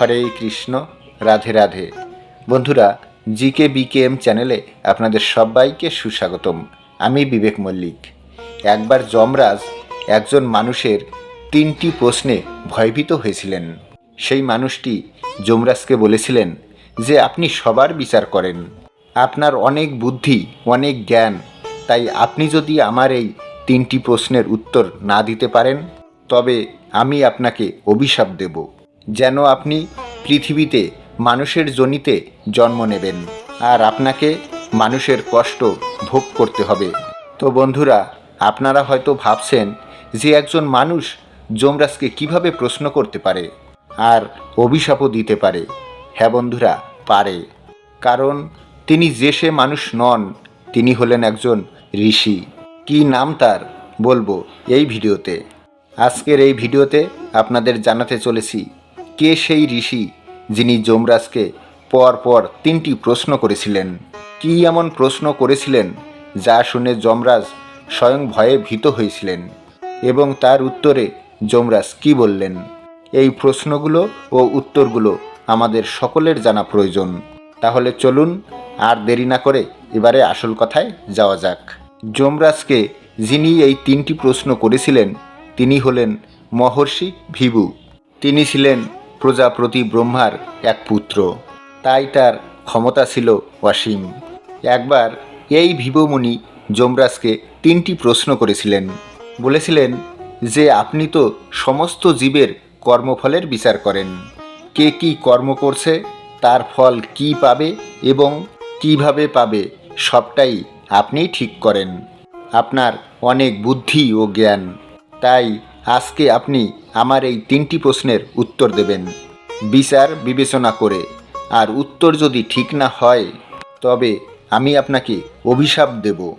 হরে কৃষ্ণ, রাধে রাধে। বন্ধুরা, GK BKM চ্যানেলে আপনাদের সবাইকে সুস্বাগতম। আমি বিবেক মল্লিক। একবার যমরাজ একজন মানুষের তিনটি প্রশ্নে ভয়ভীত হয়েছিলেন। সেই মানুষটি যমরাজকে বলেছিলেন যে, আপনি সবার বিচার করেন। আপনার অনেক বুদ্ধি, অনেক জ্ঞান। তাই আপনি যদি আমার এই তিনটি প্রশ্নের উত্তর না দিতে পারেন, তবে আমি আপনাকে অভিশাপ দেব। যেন আপনি পৃথিবীতে মানুষের জনিতে জন্ম নেবেন আর আপনাকে মানুষের কষ্ট ভোগ করতে হবে। তো বন্ধুরা, আপনারা হয়তো ভাবছেন যে একজন মানুষ যমরাজকে কীভাবে প্রশ্ন করতে পারে আর অভিশাপও দিতে পারে। হ্যাঁ বন্ধুরা, পারে। কারণ তিনি যে সে মানুষ নন, তিনি হলেন একজন ঋষি। কি নাম তার, বলব এই ভিডিওতে। আজকের এই ভিডিওতে আপনাদের জানাতে চলেছি কে সেই ঋষি যিনি যমরাজকে পর পর তিনটি প্রশ্ন করেছিলেন? কি এমন প্রশ্ন করেছিলেন যা শুনে যমরাজ স্বয়ং ভয়ে ভীত হয়েছিলেন? এবং তার উত্তরে যমরাজ কি বললেন? এই প্রশ্নগুলো ও উত্তরগুলো আমাদের সকলের জানা প্রয়োজন। তাহলে চলুন আর দেরি না করে এবারে আসল কথায় যাওয়া যাক। যমরাজকে যিনি এই তিনটি প্রশ্ন করেছিলেন, তিনি হলেন মহর্ষি ভিবু তিনি ছিলেন প্রজাপতি ব্রহ্মার এক পুত্র। তাই তার ক্ষমতা ছিল অসীম। একবার এই ভিবমুনি যমরাজকে তিনটি প্রশ্ন করেছিলেন। বলেছিলেন যে, আপনি তো সমস্ত জীবের কর্মফলের বিচার করেন। কে কি কর্ম করছে, তার ফল কি পাবে এবং কীভাবে পাবে, সবটাই আপনি ঠিক করেন। আপনার অনেক বুদ্ধি ও জ্ঞান। তাই আজকে আপনি আমার এই তিনটি প্রশ্নের উত্তর দেবেন। বিচার বিবেচনা করে। আর উত্তর যদি ঠিক না হয়, তবে আমি আপনাকে অভিশাপ দেব।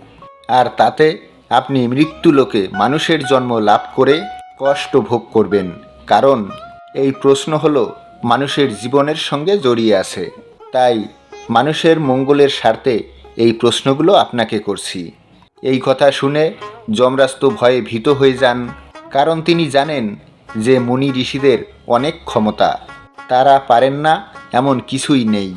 আর তাতে আপনি মৃত্যুলোকে মানুষের জন্ম লাভ করে কষ্ট ভোগ করবেন। কারণ এই প্রশ্ন হলো মানুষের জীবনের সঙ্গে জড়িয়ে আছে। তাই মানুষের মঙ্গলের স্বার্থে এই প্রশ্নগুলো আপনাকে করছি। এই কথা শুনে যমরাজ ভয়ে ভীত হয়ে যান। কারণ তিনি জানেন যে মুনি ঋষিদের অনেক ক্ষমতা। তারা পারেন না, এমন কিছুই নেই।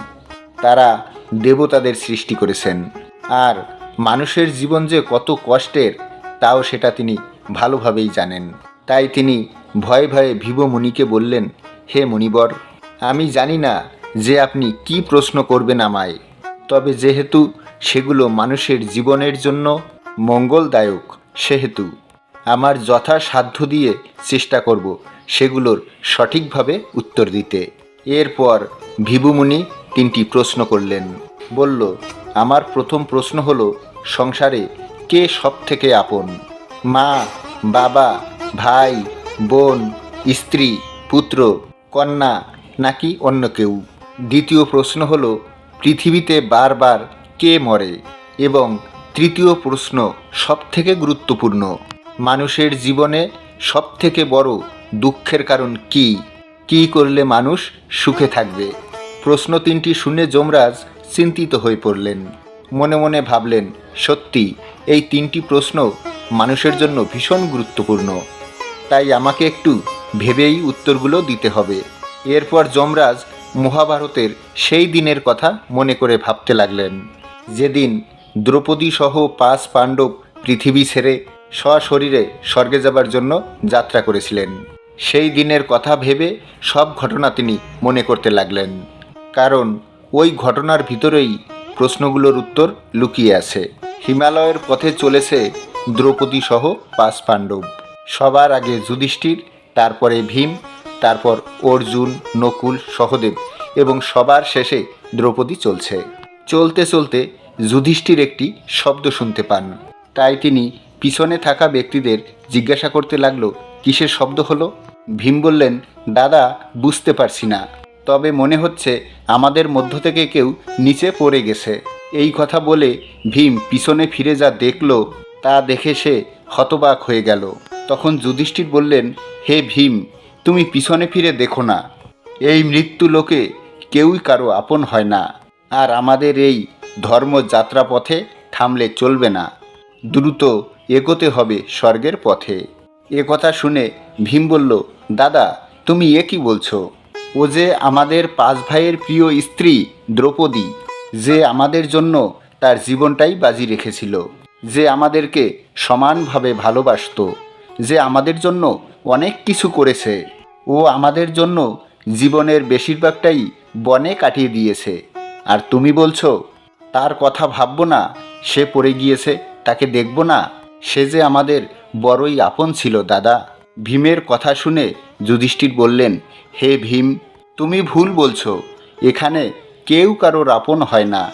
তারা দেবতাদের সৃষ্টি করেছেন। আর মানুষের জীবন যে কত কষ্টের, তাও সেটা তিনি ভালোভাবেই জানেন। তাই তিনি ভয়ে ভয়ে ভিব মুনিকে বললেন, হে মুনিবর, আমি জানি না যে আপনি কি প্রশ্ন করবেন আমায়। তবে যেহেতু সেগুলো মানুষের জীবনের জন্য মঙ্গলদায়ক, সেহেতু আমার যথাসাধ্য দিয়ে চেষ্টা করব সেগুলোর সঠিকভাবে উত্তর দিতে। এরপর ভিবুমুনি তিনটি প্রশ্ন করলেন। বলল, আমার প্রথম প্রশ্ন হলো, সংসারে কে সব থেকে আপন? মা, বাবা, ভাই, বোন, স্ত্রী, পুত্র, কন্যা, নাকি অন্য কেউ? দ্বিতীয় প্রশ্ন হলো, পৃথিবীতে বারবার কে মরে? এবং তৃতীয় প্রশ্ন সবথেকে গুরুত্বপূর্ণ মানুষের জীবনে সবথেকে বড় দুঃখের কারণ কি? কি করলে মানুষ সুখে থাকবে? প্রশ্ন তিনটি শুনে যমরাজ চিন্তিত হয়ে পড়লেন। মনে মনে ভাবলেন, সত্যি, এই তিনটি প্রশ্ন মানুষের জন্য ভীষণ গুরুত্বপূর্ণ। তাই আমাকে একটু ভেবেই উত্তরগুলো দিতে হবে। এরপর যমরাজ মহাভারতের সেই দিনের কথা মনে করে ভাবতে লাগলেন। যেদিন দ্রৌপদী সহ পাঁচ পাণ্ডব পৃথিবী ছেড়ে সশরীরে স্বর্গে যাবার জন্য যাত্রা করেছিলেন। সেই দিনের কথা ভেবে সব ঘটনা তিনি মনে করতে লাগলেন। কারণ ওই ঘটনার ভিতরেই প্রশ্নগুলোর উত্তর লুকিয়ে আছে। হিমালয়ের পথে চলেছে দ্রৌপদী সহ পাঁচ পাণ্ডব। সবার আগে যুধিষ্ঠির, তারপরে ভীম, তারপর অর্জুন, নকুল, সহদেব এবং সবার শেষে দ্রৌপদী চলছে। চলতে চলতে যুধিষ্ঠির একটি শব্দ শুনতে পান। তাই তিনি পিছনে থাকা ব্যক্তিদের জিজ্ঞাসা করতে লাগল, কিসের শব্দ হলো? ভীম বললেন, দাদা, বুঝতে পারছি না। তবে মনে হচ্ছে আমাদের মধ্য থেকে কেউ নিচে পড়ে গেছে। এই কথা বলে ভীম পিছনে ফিরে যা দেখল, তা দেখে সে হতবাক হয়ে গেল। তখন যুধিষ্ঠির বললেন, হে ভীম, তুমি পিছনে ফিরে দেখো না। এই মৃত্যু লোকে কেউই কারও আপন হয় না। আর আমাদের এই ধর্মযাত্রা পথে থামলে চলবে না। দ্রুত এগোতে হবে স্বর্গের পথে। এ কথা শুনে ভীম বলল, দাদা, তুমি এ কি বলছো? ও যে আমাদের পাঁচ ভাইয়ের প্রিয় স্ত্রী দ্রৌপদী, যে আমাদের জন্য তার জীবনটাই বাজি রেখেছিল, যে আমাদেরকে সমানভাবে ভালোবাসতো, যে আমাদের জন্য অনেক কিছু করেছে, ও আমাদের জন্য জীবনের বেশিরভাগটাই বনে কাটিয়ে দিয়েছে। আর তুমি বলছো, তার কথা ভাববো না, সে পড়ে গিয়েছে, তাকে দেখব না সে যে আমাদের বড়ই আপন ছিল, দাদা। ভীমের কথা শুনে যুধিষ্ঠির বললেন, হে ভীম, তুমি ভুল বলছো। এখানে কেউ কারোর আপন হয় না।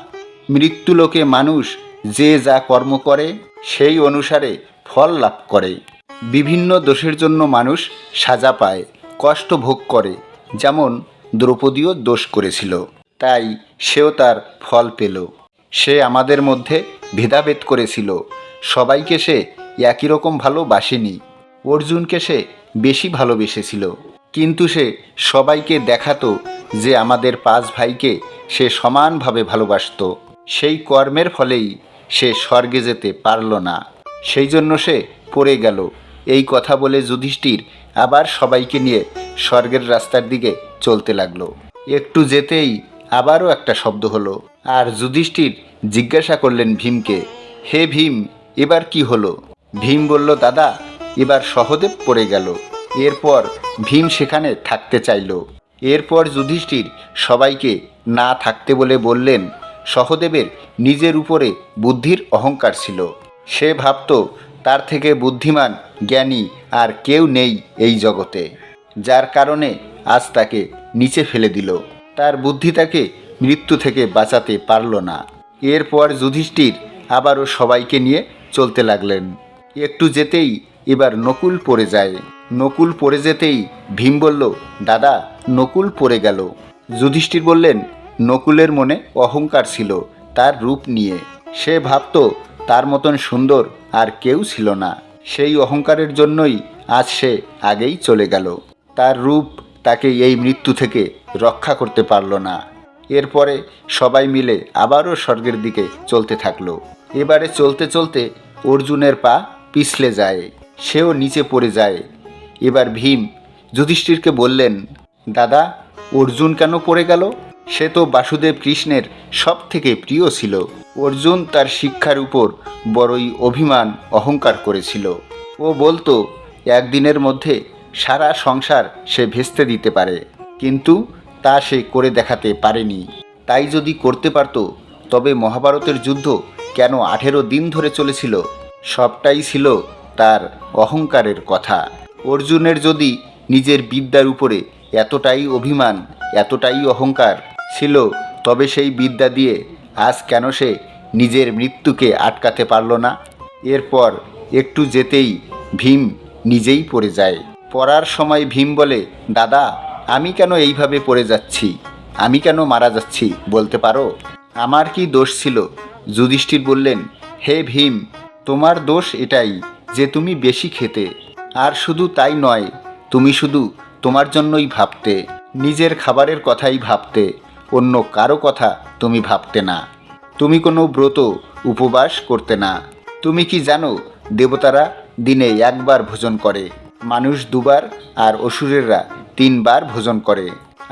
মৃত্যুলোকে মানুষ যে যা কর্ম করে, সেই অনুসারে ফল লাভ করে। বিভিন্ন দোষের জন্য মানুষ সাজা পায়, কষ্ট ভোগ করে, যেমন দ্রৌপদীও দোষ করেছিল। তাই সেও তার ফল পেল। সে আমাদের মধ্যে ভেদাভেদ করেছিল। সবাইকে সে একই রকম ভালোবাসেনি। অর্জুনকে সে বেশি ভালোবেসেছিল। কিন্তু সে সবাইকে দেখাতো যে আমাদের পাঁচ ভাইকে সে সমানভাবে ভালোবাসতো। সেই কর্মের ফলেই সে স্বর্গে যেতে পারল না। সেই জন্য সে পড়ে গেল। এই কথা বলে যুধিষ্ঠির আবার সবাইকে নিয়ে স্বর্গের রাস্তার দিকে চলতে লাগল। একটু যেতেই আবারও একটা শব্দ হলো। আর যুধিষ্ঠির জিজ্ঞাসা করলেন ভীমকে, হে ভীম এবার কি হলো? ভীম বলল, দাদা, এবার সহদেব পড়ে গেল। এরপর ভীম সেখানে থাকতে চাইল। এরপর যুধিষ্ঠির সবাইকে না থাকতে বলে বললেন, সহদেবের নিজের উপরে বুদ্ধির অহংকার ছিল। সে ভাবত, তার থেকে বুদ্ধিমান, জ্ঞানী আর কেউ নেই এই জগতে। যার কারণে আজ তাকে নিচে ফেলে দিল। তার বুদ্ধি তাকে মৃত্যু থেকে বাঁচাতে পারল না। এরপর যুধিষ্ঠির আবারও সবাইকে নিয়ে চলতে লাগলেন। একটু যেতেই এবার নকুল পড়ে যায়। নকুল পড়ে যেতেই ভীম বলল, দাদা, নকুল পড়ে গেল। যুধিষ্ঠির বললেন, নকুলের মনে অহংকার ছিল তার রূপ নিয়ে। সে ভাবত তার মতন সুন্দর আর কেউ ছিল না। সেই অহংকারের জন্যই আজ সে আগেই চলে গেল। তার রূপ তাকে এই মৃত্যু থেকে রক্ষা করতে পারল না। এরপরে সবাই মিলে আবারও স্বর্গের দিকে চলতে থাকল। এবারে চলতে চলতে অর্জুনের পা পিছলে যায়, সেও নিচে পড়ে যায়। এবার ভীম যুধিষ্ঠিরকে বললেন, দাদা, অর্জুন কেন পড়ে গেল? সে তো বাসুদেব কৃষ্ণের সব থেকে প্রিয় ছিল। অর্জুন তার শিক্ষার উপর বড়ই অভিমান, অহংকার করেছিল। ও বলতো, একদিনের মধ্যে সারা সংসার সে ভেস্তে দিতে পারে। কিন্তু তা সে করে দেখাতে পারেনি। তাই যদি করতে পারত তবে মহাভারতের যুদ্ধ কেন আঠেরো দিন ধরে চলেছিল সবটাই ছিল তার অহংকারের কথা। অর্জুনের যদি নিজের বিদ্যার উপরে এতটাই অভিমান, এতটাই অহংকার ছিল, তবে সেই বিদ্যা দিয়ে আজ কেন সে নিজের মৃত্যুকে আটকাতে পারল না? এরপর একটু যেতেই ভীম নিজেই পড়ে যায়। পড়ার সময় ভীম বলে, দাদা, আমি কেন এইভাবে পড়ে যাচ্ছি? আমি কেন মারা যাচ্ছি? বলতে পারো? আমার কি দোষ ছিল? যুধিষ্ঠির বললেন, হে ভীম, তোমার দোষ এটাই যে তুমি বেশি খেতে। আর শুধু তাই নয়, তুমি শুধু তোমার জন্যই ভাবতে, নিজের খাবারের কথাই ভাবতে, অন্য কারও কথা তুমি ভাবতে না। তুমি কোনো ব্রত উপবাস করতে না। তুমি কি জানো, দেবতারা দিনে একবার ভোজন করে, মানুষ দুবার আর অসুরেরা তিনবার ভোজন করে,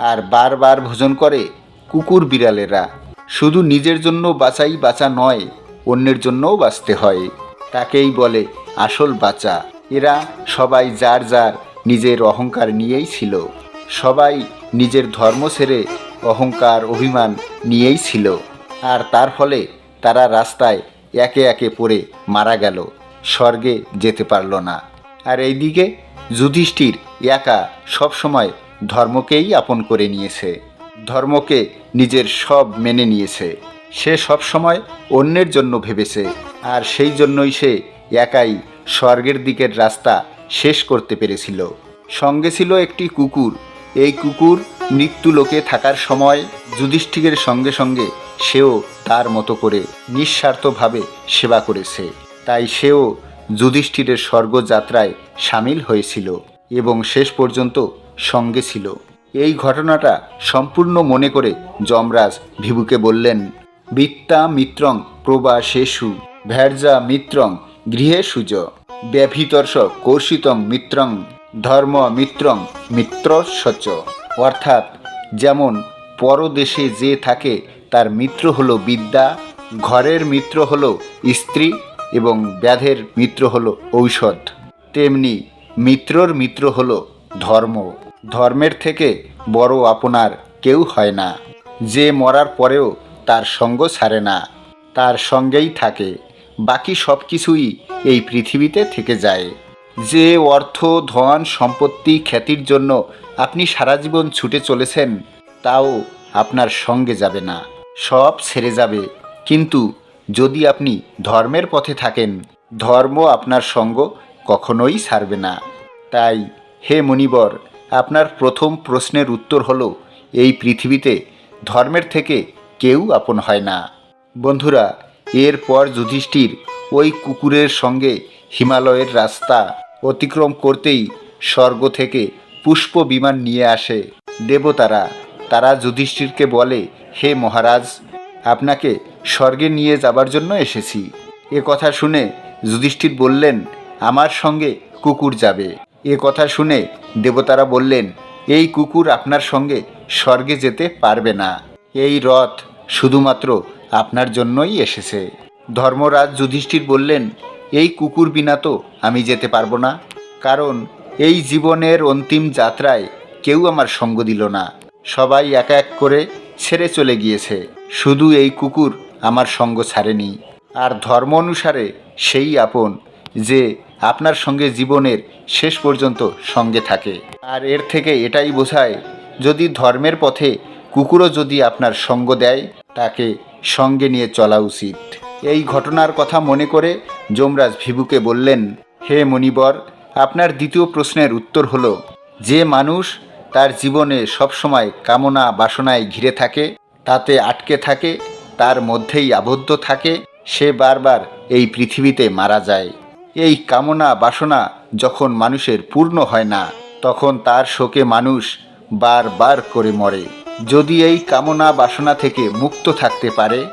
আর বারবার ভোজন করে কুকুর বিড়ালেরা। শুধু নিজের জন্য বাঁচাই বাঁচা নয়, অন্যের জন্যও বাঁচতে হয়। তাকেই বলে আসল বাঁচা। এরা সবাই যার যার নিজের অহংকার নিয়েই ছিল। সবাই নিজের ধর্ম ছেড়ে অহংকার, অভিমান নিয়েই ছিল। আর তার ফলে তারা রাস্তায় একে একে পড়ে মারা গেল। স্বর্গে যেতে পারল না। আর এইদিকে যুধিষ্ঠির একা সবসময় ধর্মকেই আপন করে নিয়েছে। ধর্মকে নিজের সব মেনে নিয়েছে। সে সবসময় অন্যের জন্য ভেবেছে, আর সেই জন্যই সে একাই স্বর্গের দিকের রাস্তা শেষ করতে পেরেছিল। সঙ্গে ছিল একটি কুকুর। এই কুকুর মৃত্যু লোকে থাকার সময় যুধিষ্ঠিরের সঙ্গে সঙ্গে সেও তার মতো করে নিঃস্বার্থভাবে সেবা করেছে। তাই সেও যুধিষ্ঠিরের স্বর্গযাত্রায় সামিল হয়েছিল এবং শেষ পর্যন্ত সঙ্গে ছিল। এই ঘটনাটা সম্পূর্ণ মনে করে যমরাজ ভিভুকে বললেন, বিত্তা মিত্রং প্রবাসেষু, ভ্যার্যা মিত্রং গৃহে সুজ ব্যভিতর্ষ কৌশিতং মিত্রং ধর্ম মিত্রং মিত্র সচ অর্থাৎ যেমন পরদেশে যে থাকে, তার মিত্র হলো বিদ্যা, ঘরের মিত্র হলো স্ত্রী এবং ব্যাধের মিত্র হলো ঔষধ। তেমনি মিত্রর মিত্র হলো ধর্ম। ধর্মের থেকে বড় আপনার কেউ হয় না। যে মরার পরেও তার সঙ্গ ছাড়ে না। তার সঙ্গেই থাকে। বাকি সব কিছুই এই পৃথিবীতে থেকে যায়। যে অর্থ, ধন, সম্পত্তি খ্যাতির জন্য আপনি সারা জীবন ছুটে চলেছেন, তাও আপনার সঙ্গে যাবে না। সব ছেড়ে যাবে। কিন্তু যদি আপনি ধর্মের পথে থাকেন, ধর্ম আপনার সঙ্গ কখনোই ছাড়বে না। তাই হে মণিবর আপনার প্রথম প্রশ্নের উত্তর হল, এই পৃথিবীতে ধর্মের থেকে কেউ আপন হয় না। বন্ধুরা, এরপর যুধিষ্ঠির ওই কুকুরের সঙ্গে হিমালয়ের রাস্তা অতিক্রম করতেই স্বর্গ থেকে পুষ্প বিমান নিয়ে আসে দেবতারা। তারা যুধিষ্ঠিরকে বলে, হে মহারাজ, আপনাকে স্বর্গে নিয়ে যাবার জন্য এসেছি। এ কথা শুনে যুধিষ্ঠির বললেন, আমার সঙ্গে কুকুর যাবে। এ কথা শুনে দেবতারা বললেন, এই কুকুর আপনার সঙ্গে স্বর্গে যেতে পারবে না। এই রথ শুধুমাত্র আপনার জন্যই এসেছে। ধর্মরাজ যুধিষ্ঠির বললেন, এই কুকুর বিনা তো আমি যেতে পারব না। কারণ এই জীবনের অন্তিম যাত্রায় কেউ আমার সঙ্গ দিল না। সবাই এক এক করে ছেড়ে চলে গিয়েছে। শুধু এই কুকুর আমার সঙ্গ ছাড়েনি। আর ধর্ম অনুসারে সেই আপন যে আপনার সঙ্গে জীবনের শেষ পর্যন্ত সঙ্গে থাকে। আর এর থেকে এটাই বোঝায়, যদি ধর্মের পথে কুকুরও যদি আপনার সঙ্গ দেয়, তাকে সঙ্গে নিয়ে চলা উচিত। এই ঘটনার কথা মনে করে যমরাজ ভিভুকে বললেন, হে মণিবর, আপনার দ্বিতীয় প্রশ্নের উত্তর হলো, যে মানুষ তার জীবনে সবসময় কামনা বাসনায় ঘিরে থাকে, তাতে আটকে থাকে, তার মধ্যেই আবদ্ধ থাকে, সে বারবার এই পৃথিবীতে মারা যায়। এই কামনা বাসনা যখন মানুষের পূর্ণ হয় না, তখন তার শোকে মানুষ বারবার করে মরে। যদি এই কামনা বাসনা থেকে মুক্ত থাকতে পারে,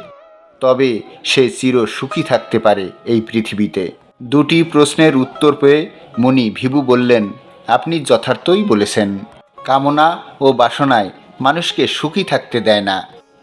তবে সে চির সুখী থাকতে পারে এই পৃথিবীতে। দুটি প্রশ্নের উত্তর পেয়ে মুনি ভিবু বললেন, আপনি যথার্থই বলেছেন। কামনা ও বাসনায় মানুষকে সুখী থাকতে দেয় না।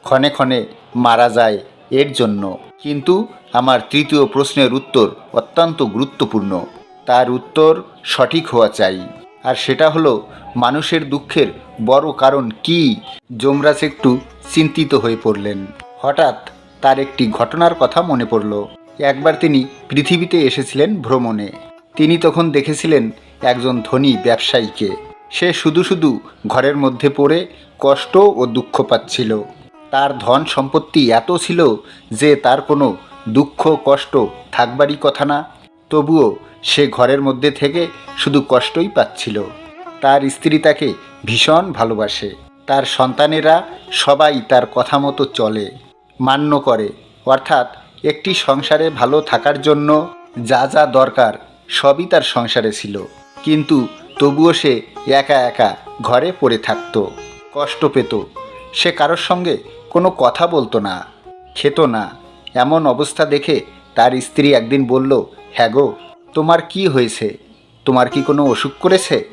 ক্ষণে ক্ষণে মারা যায় এর জন্য। কিন্তু আমার তৃতীয় প্রশ্নের উত্তর অত্যন্ত গুরুত্বপূর্ণ। তার উত্তর সঠিক হওয়া চাই। আর সেটা হলো, মানুষের দুঃখের বড় কারণ কি? যমরাজ একটু চিন্তিত হয়ে পড়লেন। হঠাৎ তার একটি ঘটনার কথা মনে পড়ল। একবার তিনি পৃথিবীতে এসেছিলেন ভ্রমণে। তিনি তখন দেখেছিলেন একজন ধনী ব্যবসায়ীকে। সে শুধু শুধু ঘরের মধ্যে পড়ে কষ্ট ও দুঃখ পাচ্ছিল। তার ধন সম্পত্তি এত ছিল যে তার কোনো দুঃখ, কষ্ট থাকবারই কথা না। তবুও সে ঘরের মধ্যে থেকে শুধু কষ্টই পাচ্ছিল। তার স্ত্রী তাকে ভীষণ ভালোবাসে। তার সন্তানেরা সবাই তার কথা মতো চলে, মান্য করে। অর্থাৎ একটি সংসারে ভালো থাকার জন্য যা যা দরকার সবই তার সংসারে ছিল। কিন্তু তবুও সে একা একা ঘরে পড়ে থাকত, কষ্ট পেত। সে কারোর সঙ্গে কোনো কথা বলতো না, খেত না। এমন অবস্থা দেখে তার স্ত্রী একদিন বলল হ্যাঁ গো, তোমার কি হয়েছে? তোমার কি কোনো অসুখ করেছে?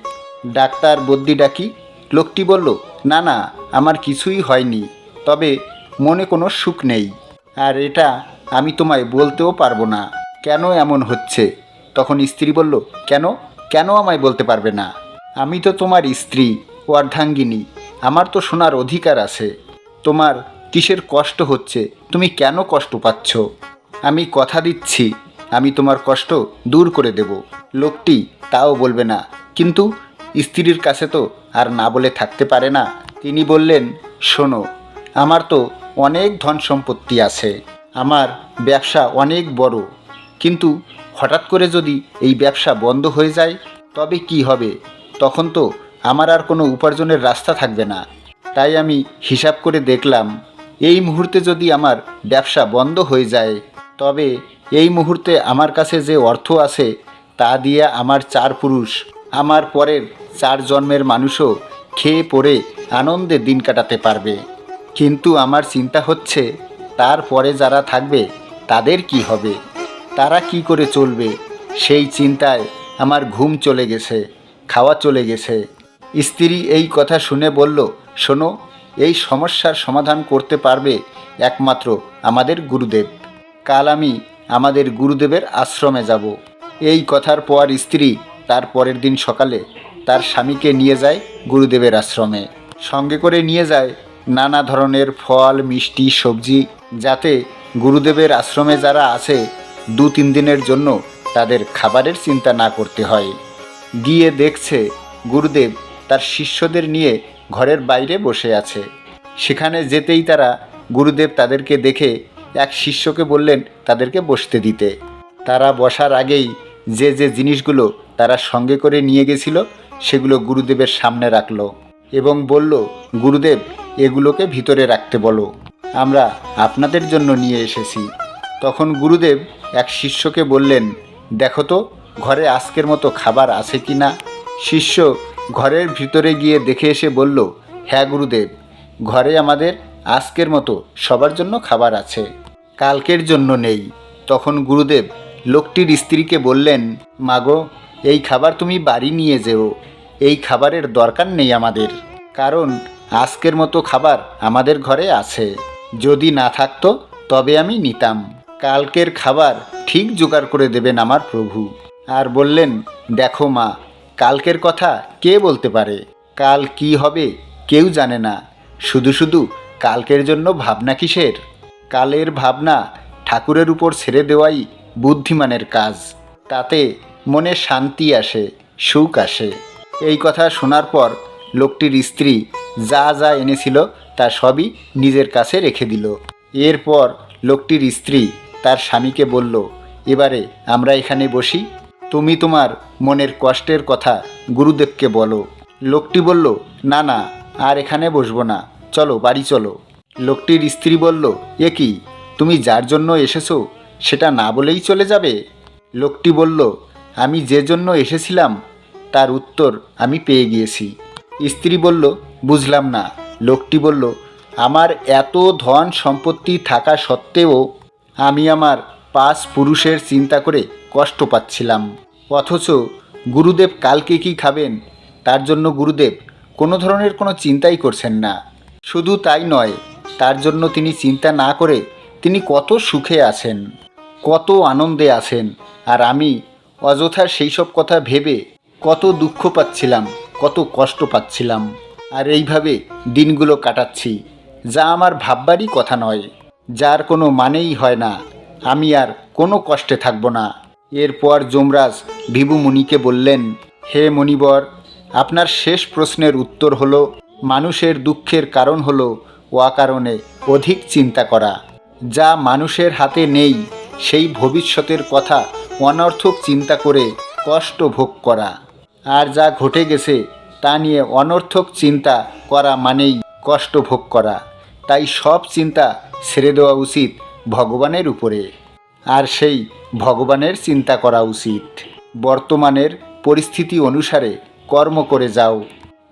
ডাক্তার বদ্যি ডাকি, লোকটি বলল, না না, আমার কিছুই হয়নি, তবে মনে কোনো সুখ নেই। আর এটা আমি তোমায় বলতেও পারব না। কেন এমন হচ্ছে? তখন স্ত্রী বলল, কেন? কেন আমায় বলতে পারবে না? আমি তো তোমার স্ত্রী, অর্ধাঙ্গিনী। আমার তো শোনার অধিকার আছে। তোমার কিসের কষ্ট হচ্ছে? তুমি কেন কষ্ট পাচ্ছ? আমি কথা দিচ্ছি, আমি তোমার কষ্ট দূর করে দেব। লোকটি তাও বলবে না, কিন্তু স্ত্রীর কাছে তো আর না বলে থাকতে পারে না। তিনি বললেন, শোনো, আমার তো অনেক ধন সম্পত্তি আছে, আমার ব্যবসা অনেক বড়। কিন্তু হঠাৎ করে যদি এই ব্যবসা বন্ধ হয়ে যায়, তবে কি হবে? তখন তো আমার আর কোনো উপার্জনের রাস্তা থাকবে না। তাই আমি হিসাব করে দেখলাম এই মুহূর্তে যদি আমার ব্যবসা বন্ধ হয়ে যায়, তবে এই মুহূর্তে আমার কাছে যে অর্থ আছে, তা দিয়ে আমার চার পুরুষ, আমার পরের চার জন্মের মানুষও খেয়ে পড়ে আনন্দে দিন কাটাতে পারবে। কিন্তু আমার চিন্তা হচ্ছে তারপরে যারা থাকবে, তাদের কি হবে? তারা কি করে চলবে? সেই চিন্তায় আমার ঘুম চলে গেছে, খাওয়া চলে গেছে। স্ত্রী এই কথা শুনে বলল, শোনো এই সমস্যার সমাধান করতে পারবে একমাত্র আমাদের গুরুদেব। কাল আমি আমাদের গুরুদেবের আশ্রমে যাব। এই কথার পর স্ত্রী তার পরের দিন সকালে তার স্বামীকে নিয়ে যায় গুরুদেবের আশ্রমে। সঙ্গে করে নিয়ে যায় নানা ধরনের ফল, মিষ্টি, সবজি, যাতে গুরুদেবের আশ্রমে যারা আছে, দু তিন দিনের জন্য তাদের খাবারের চিন্তা না করতে হয়। গিয়ে দেখছে গুরুদেব তার শিষ্যদের নিয়ে ঘরের বাইরে বসে আছে। সেখানে যেতেই তারা গুরুদেব তাদেরকে দেখে এক শিষ্যকে বললেন তাদেরকে বসতে দিতে। তারা বসার আগেই যে যে জিনিসগুলো তারা সঙ্গে করে নিয়ে গেছিল, সেগুলো গুরুদেবের সামনে রাখল এবং বলল, গুরুদেব, এগুলোকে ভিতরে রাখতে বলো। আমরা আপনাদের জন্য নিয়ে এসেছি। তখন গুরুদেব এক শিষ্যকে বললেন, দেখো তো, ঘরে আজকের মতো খাবার আছে কি না শিষ্য ঘরের ভিতরে গিয়ে দেখে এসে বলল হ্যাঁ গুরুদেব, ঘরে আমাদের আজকের মতো সবার জন্য খাবার আছে। কালকের জন্য নেই। তখন গুরুদেব লোকটির স্ত্রীকে বললেন, মাগো, এই খাবার তুমি বাড়ি নিয়ে যেও। এই খাবারের দরকার নেই আমাদের, কারণ আজকের মতো খাবার আমাদের ঘরে আছে। যদি না থাকতো তবে আমি নিতাম। কালকের খাবার ঠিক জোগাড় করে দেবেন আমার প্রভু। আর বললেন, দেখো মা কালকের কথা কে বলতে পারে? কাল কি হবে কেউ জানে না। শুধু শুধু কালকের জন্য ভাবনা কিসের? কালের ভাবনা ঠাকুরের উপর ছেড়ে দেওয়াই বুদ্ধিমানের কাজ। তাতে মনে শান্তি আসে, সুখ আসে। এই কথা শোনার পর লোকটির স্ত্রী যা যা এনেছিল তা সবই নিজের কাছে রেখে দিল। এরপর লোকটির স্ত্রী তার স্বামীকে বলল, এবারে আমরা এখানে বসি। তুমি তোমার মনের কষ্টের কথা গুরুদেবকে বলো। লোকটি বলল, না না, আর এখানে বসবো না। চলো, বাড়ি চলো। লোকটির স্ত্রী বলল, এ কি, তুমি যার জন্য এসেছ, সেটা না বলেই চলে যাবে? লোকটি বলল, আমি যে জন্য এসেছিলাম, তার উত্তর আমি পেয়ে গিয়েছি। স্ত্রী বলল, বুঝলাম না। লোকটি বলল, আমার এত ধন সম্পত্তি থাকা সত্ত্বেও আমি আমার পাঁচ পুরুষের চিন্তা করে কষ্ট পাচ্ছিলাম। অথচ গুরুদেব কালকে কি খাবেন? তার জন্য গুরুদেব কোনো ধরনের কোনো চিন্তাই করছেন না। শুধু তাই নয়, তার জন্য তিনি চিন্তা না করে তিনি কত সুখে আছেন, কত আনন্দে আছেন, আর আমি অযথা সেই সব কথা ভেবে কত দুঃখ পাচ্ছিলাম, কত কষ্ট পাচ্ছিলাম, আর এইভাবে দিনগুলো কাটাচ্ছি, যা আমার ভাববারই কথা নয়, যার কোনো মানেই হয় না। আমি আর কোনো কষ্টে থাকব না। এরপর যমরাজ ভিভু মুনিকে বললেন, হে মণিবর, আপনার শেষ প্রশ্নের উত্তর হলো, মানুষের দুঃখের কারণ হলো অকারণে অধিক চিন্তা করা। যা মানুষের হাতে নেই, সেই ভবিষ্যতের কথা অনর্থক চিন্তা করে কষ্ট ভোগ করা। আর যা ঘটে গেছে, তা নিয়ে অনর্থক চিন্তা করা মানেই কষ্ট ভোগ করা। তাই সব চিন্তা ছেড়ে দেওয়া উচিত ভগবানের উপরে। আর সেই ভগবানের চিন্তা করা উচিত। বর্তমানের পরিস্থিতি অনুসারে কর্ম করে যাও।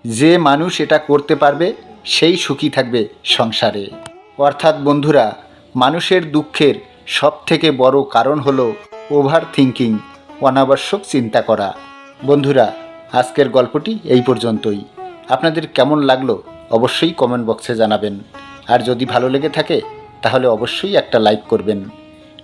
যে মানুষ এটা করতে পারবে, সেই সুখী থাকবে সংসারে। অর্থাৎ বন্ধুরা, মানুষের দুঃখের সবথেকে বড় কারণ হলো ওভার থিঙ্কিং অনাবশ্যক চিন্তা করা। বন্ধুরা, আজকের গল্পটি এই পর্যন্তই। আপনাদের কেমন লাগল অবশ্যই কমেন্ট বক্সে জানাবেন। আর যদি ভালো লেগে থাকে, তাহলে অবশ্যই একটা লাইক করবেন।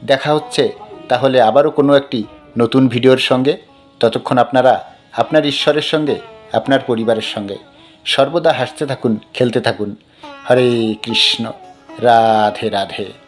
দেখা হচ্ছে, তাহলে আবারও কোনো একটি নতুন ভিডিওর সঙ্গে। ততক্ষণ আপনারা আপনার ঈশ্বরের সঙ্গে, আপনার পরিবারের সঙ্গে। সর্বদা হাসতে থাকুন, খেলতে থাকুন। হরে কৃষ্ণ। রাধে রাধে।